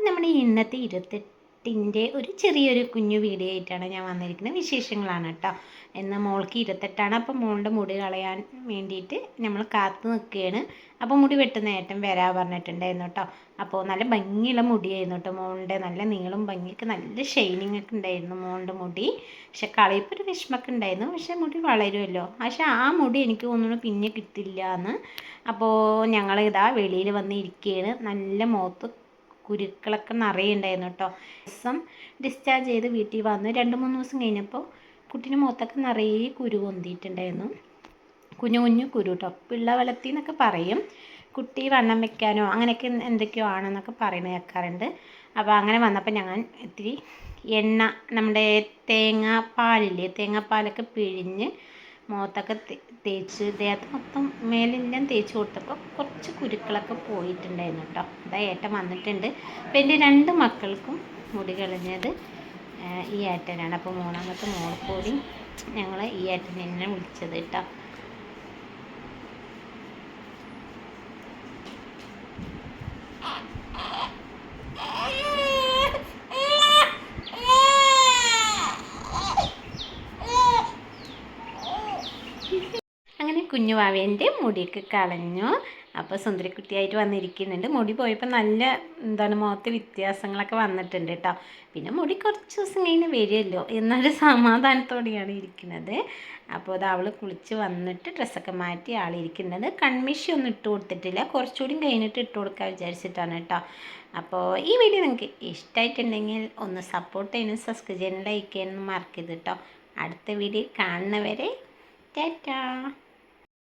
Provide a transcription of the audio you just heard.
അപ്പം നമ്മുടെ ഇന്നത്തെ ഇരുപത്തെട്ടിന്റെ ഒരു ചെറിയൊരു കുഞ്ഞു വീഡിയോ ആയിട്ടാണ് ഞാൻ വന്നിരിക്കുന്നത്. വിശേഷങ്ങളാണ് കേട്ടോ. എന്നാൽ മോൾക്ക് ഇരുപത്തെട്ടാണ്. അപ്പം മോളുടെ മുടി കളയാൻ വേണ്ടിയിട്ട് നമ്മൾ കാത്തു നിൽക്കുകയാണ്. അപ്പോൾ മുടി വെട്ടുന്ന ഏട്ടൻ വരാ പറഞ്ഞിട്ടുണ്ടായിരുന്നു കേട്ടോ. അപ്പോൾ നല്ല ഭംഗിയുള്ള മുടിയായിരുന്നു കേട്ടോ മോളുടെ. നല്ല നീളം ഭംഗിയൊക്കെ നല്ല ഷൈനിങ് ഒക്കെ ഉണ്ടായിരുന്നു മോളുടെ മുടി. പക്ഷെ കളയിപ്പോൾ ഒരു വിഷമൊക്കെ ഉണ്ടായിരുന്നു. പക്ഷെ മുടി വളരുമല്ലോ. പക്ഷെ ആ മുടി എനിക്ക് തോന്നുന്നു പിന്നെ കിട്ടില്ല എന്ന്. അപ്പോൾ ഞങ്ങൾ ഇതാ വെളിയിൽ വന്ന് ഇരിക്കുകയാണ്. നല്ല മുഖത്ത് കുരുക്കളൊക്കെ നിറയുണ്ടായിരുന്നു കേട്ടോ. ദിവസം ഡിസ്ചാർജ് ചെയ്ത് വീട്ടിൽ വന്ന്. രണ്ട് മൂന്ന് ദിവസം കഴിഞ്ഞപ്പോൾ കുട്ടീന്റെ മുഖത്തൊക്കെ നിറയെ കുരു പൊന്തിയിട്ടുണ്ടായിരുന്നു. കുഞ്ഞു കുഞ്ഞു കുരു കേട്ടോ. പിള്ള വെള്ളത്തി എന്നൊക്കെ പറയും. കുട്ടി വണ്ണം വെക്കാനോ അങ്ങനെയൊക്കെ എന്തൊക്കെയോ ആണെന്നൊക്കെ പറയുന്നത് കേൾക്കാറുണ്ട്. അപ്പോൾ അങ്ങനെ വന്നപ്പോൾ ഞങ്ങൾ ഇത്തിരി എണ്ണ നമ്മുടെ തേങ്ങാപ്പാലില്ലേ തേങ്ങാപ്പാലൊക്കെ പിഴിഞ്ഞ് മുഖത്തൊക്കെ തേച്ച് ദേഹത്ത് മൊത്തം മേലെല്ലാം തേച്ച് കൊടുത്തപ്പോൾ കുറച്ച് കുരുക്കളൊക്കെ പോയിട്ടുണ്ടായിരുന്നു കേട്ടോ അതാ ഏട്ടൻ വന്നിട്ടുണ്ട്. അപ്പം എന്റെ രണ്ട് മക്കൾക്കും മുടി കളഞ്ഞത് ഈ ഏട്ടനാണ്. അപ്പോൾ മൂന്നാമത്തെ മോൾ കൂടി ഞങ്ങൾ ഈ ഏട്ടനെ വിളിച്ചത് കേട്ടോ അങ്ങനെ കുഞ്ഞു വാവേന്റെ മുടിയൊക്കെ കളഞ്ഞു. അപ്പോൾ സുന്ദരിക്കുട്ടിയായിട്ട് വന്നിരിക്കുന്നുണ്ട്. മുടി പോയപ്പോൾ നല്ല എന്താണ് മുഖത്ത് വ്യത്യാസങ്ങളൊക്കെ വന്നിട്ടുണ്ട് കേട്ടോ. പിന്നെ മുടി കുറച്ച് ദിവസം കഴിഞ്ഞ് വരുമല്ലോ. എന്നൊരു സമാധാനത്തോടെയാണ് ഇരിക്കുന്നത്. അപ്പോൾ അത് അവൾ കുളിച്ച് വന്നിട്ട് ഡ്രസ്സൊക്കെ മാറ്റി ആളിരിക്കുന്നത് കൺമിഷി ഒന്നും ഇട്ട് കൊടുത്തിട്ടില്ല. കുറച്ചുകൂടി കഴിഞ്ഞിട്ട് ഇട്ട് കൊടുക്കാൻ വിചാരിച്ചിട്ടാണ് കേട്ടോ. അപ്പോൾ ഈ വീഡിയോ നിങ്ങൾക്ക് ഇഷ്ടമായിട്ടുണ്ടെങ്കിൽ ഒന്ന് സപ്പോർട്ട് ചെയ്യാനും സബ്സ്ക്രൈബ് ചെയ്യാനും ലൈക്ക് ചെയ്യാനും മറക്കരുത് കേട്ടോ. അടുത്ത വീഡിയോ കാണുന്നവരെ Tata.